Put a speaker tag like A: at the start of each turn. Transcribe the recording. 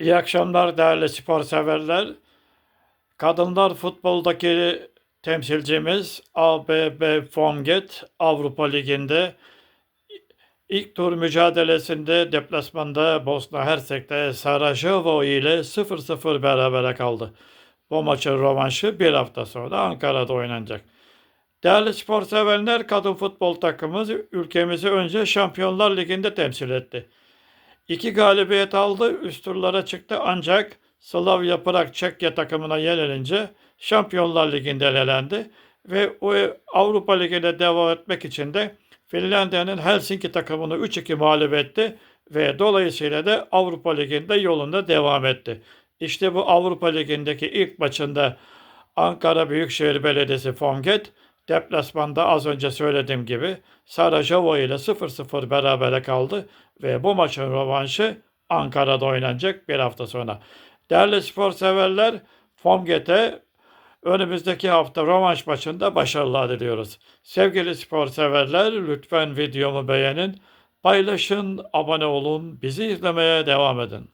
A: İyi akşamlar değerli spor severler. Kadınlar futboldaki temsilcimiz ABB Fonget Avrupa Ligi'nde ilk tur mücadelesinde deplasmanda Bosna Hersek'te Sarajevo ile 0-0 berabere kaldı. Bu maçın rövanşı bir hafta sonra Ankara'da oynanacak. Değerli spor severler, kadın futbol takımımız ülkemizi önce Şampiyonlar Ligi'nde temsil etti. İki galibiyet aldı, üst turlara çıktı ancak Slavia Prag Çekya takımına yenilince Şampiyonlar Ligi'nde elendi ve o Avrupa Ligi'ne devam etmek için de Finlandiya'nın Helsinki takımını 3-2 mağlup etti ve dolayısıyla da Avrupa Ligi'nde yolunda devam etti. İşte bu Avrupa Ligi'ndeki ilk maçında Ankara Büyükşehir Belediyesi Fonget deplasmanda az önce söylediğim gibi Sarajevo ile 0-0 berabere kaldı ve bu maçın rövanşı Ankara'da oynanacak bir hafta sonra. Değerli spor severler Fonget'e önümüzdeki hafta rövanş maçında başarılar diliyoruz. Sevgili spor severler lütfen videomu beğenin, paylaşın, abone olun, bizi izlemeye devam edin.